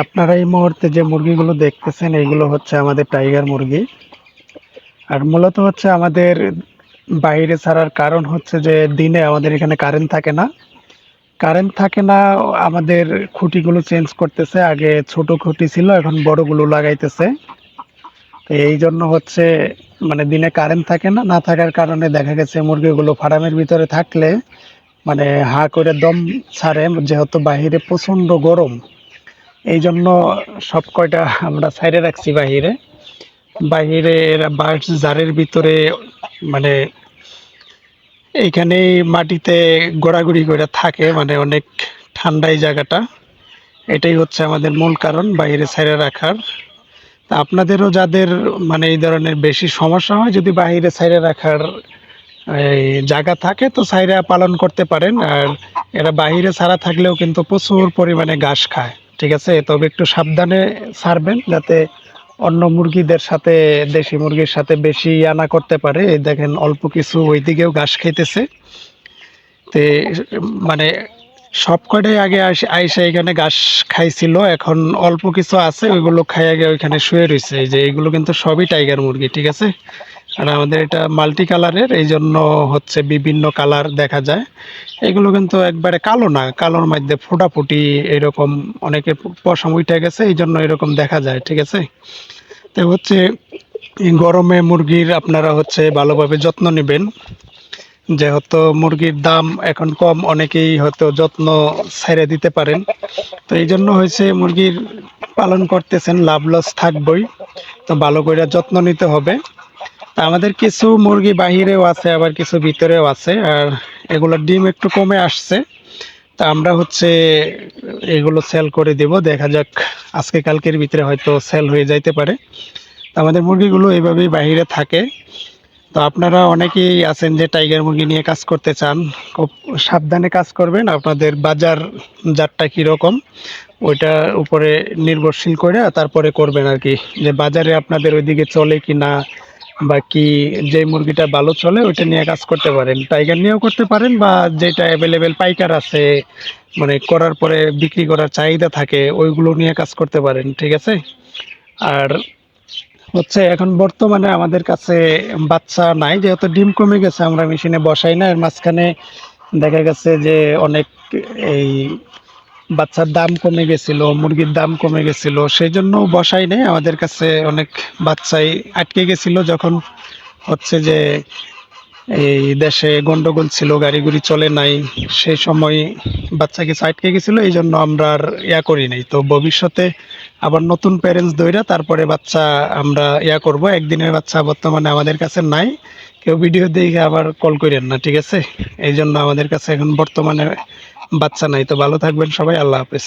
আপনারা এই মুহূর্তে যে মুরগিগুলো দেখতেছেন, এইগুলো হচ্ছে আমাদের টাইগার মুরগি। আর মূলত হচ্ছে আমাদের বাইরে ছাড়ার কারণ হচ্ছে যে দিনে আমাদের এখানে কারেন্ট থাকে না। কারেন্ট থাকে না, আমাদের খুঁটিগুলো চেঞ্জ করতেছে। আগে ছোট খুঁটি ছিল, এখন বড়গুলো লাগাইতেছে। তো এই জন্য হচ্ছে মানে দিনে কারেন্ট থাকে না না থাকার কারণে দেখা গেছে মুরগিগুলো ফার্মের ভিতরে থাকলে মানে হা করে দম ছাড়ে, যেহেতু বাহিরে প্রচণ্ড গরম। এই জন্য সব কয়টা আমরা সাইডে রাখছি বাহিরে। বাহিরে এরা জারের ভিতরে মানে এইখানেই মাটিতে গোড়াগুড়ি করে থাকে মানে অনেক ঠান্ডা এই জায়গাটা। এটাই হচ্ছে আমাদের মূল কারণ বাইরে সাইডে রাখার। তা আপনাদেরও যাদের মানে এই ধরনের বেশি সমস্যা হয়, যদি বাইরে সাইডে রাখার, এই জায়গা থাকে, তো সাইরা পালন করতে পারেন। আর এরা বাইরে ছাড়া থাকলেও কিন্তু প্রচুর পরিমাণে ঘাস খায়। ঠিক আছে, তবে একটু সাবধানে ছাড়বেন যাতে অন্য মুরগিদের সাথে, দেশি মুরগির সাথে বেশি আনা করতে পারে। দেখেন অল্প কিছু ওইদিকেও ঘাস খাইতেছে। তে মানে সব কটাই আগে আইসা এখানে ঘাস খাইছিল, এখন অল্প কিছু আছে, ওইগুলো খাইয়া গিয়ে ওইখানে শুয়ে রয়েছে যে এগুলো কিন্তু সবই টাইগার মুরগি, ঠিক আছে? আর আমাদের এটা মাল্টি কালারের, এই জন্য হচ্ছে বিভিন্ন কালার দেখা যায়। এগুলো কিন্তু একবারে কালো না, কালোর মধ্যে ফোটাফুটি এরকম অনেকে পশম উঠে গেছে, এই জন্য এরকম দেখা যায়, ঠিক আছে? তো হচ্ছে গরমে মুরগির আপনারা হচ্ছে ভালোভাবে যত্ন নেবেন। যেহেতু মুরগির দাম এখন কম, অনেকেই হয়তো যত্ন ছেড়ে দিতে পারেন। তো এই জন্য হয়েছে মুরগির পালন করতেছেন, লাভ লস থাকবই। তো ভালো করে যত্ন নিতে হবে। আমাদের কিছু মুরগি বাহিরেও আছে, আবার কিছু ভিতরেও আছে, আর এগুলোর ডিম একটু কমে আসছে। তা আমরা হচ্ছে এগুলো সেল করে দেব, দেখা যাক আজকে কালকের ভিতরে হয়তো সেল হয়ে যাইতে পারে। আমাদের মুরগিগুলো এইভাবেই বাইরে থাকে। তো আপনারা অনেকেই আছেন যে টাইগার মুরগি নিয়ে কাজ করতে চান, খুব সাবধানে কাজ করবেন। আপনাদের বাজার জাতটা কীরকম ওইটার উপরে নির্ভরশীল করে তারপরে করবেন আর কি। যে বাজারে আপনাদের ওইদিকে চলে কি না বা কি যে মুরগিটা ভালো চলে, ওইটা নিয়ে কাজ করতে পারেন। টাইগার নিয়েও করতে পারেন বা যেটা অ্যাভেলেবেল পাইকার আছে মানে করার পরে বিক্রি করার চাহিদা থাকে, ওইগুলো নিয়ে কাজ করতে পারেন, ঠিক আছে? আর হচ্ছে এখন বর্তমানে আমাদের কাছে বাচ্চা নাই, যেহেতু ডিম কমে গেছে, আমরা মেশিনে বসাই না, এর মাঝখানে দেখা গেছে যে অনেক এই বাচ্চার দাম কমে গেছিল, মুরগির দাম কমে গেছিল সেই জন্য বসাই নেই। আমাদের কাছে অনেক বাচ্চাই আটকে গেছিল যখন হচ্ছে যে এই দেশে গন্ডগোল ছিল গাড়ি গুড়ি চলে নাই, সেই সময় বাচ্চা কিছু আটকে গেছিল এই জন্য আমরা আর ইয়া করি নাই। তো ভবিষ্যতে আবার নতুন প্যারেন্টস দইরা তারপরে বাচ্চা আমরা ইয়া করব। একদিনের বাচ্চা বর্তমানে আমাদের কাছে নাই। কেউ ভিডিও দেখে আবার কল করেন না, ঠিক আছে? এই জন্য আমাদের কাছে এখন বর্তমানে বাচ্চা নাই তো ভালো থাকবেন সবাই আল্লাহ হাফেজ।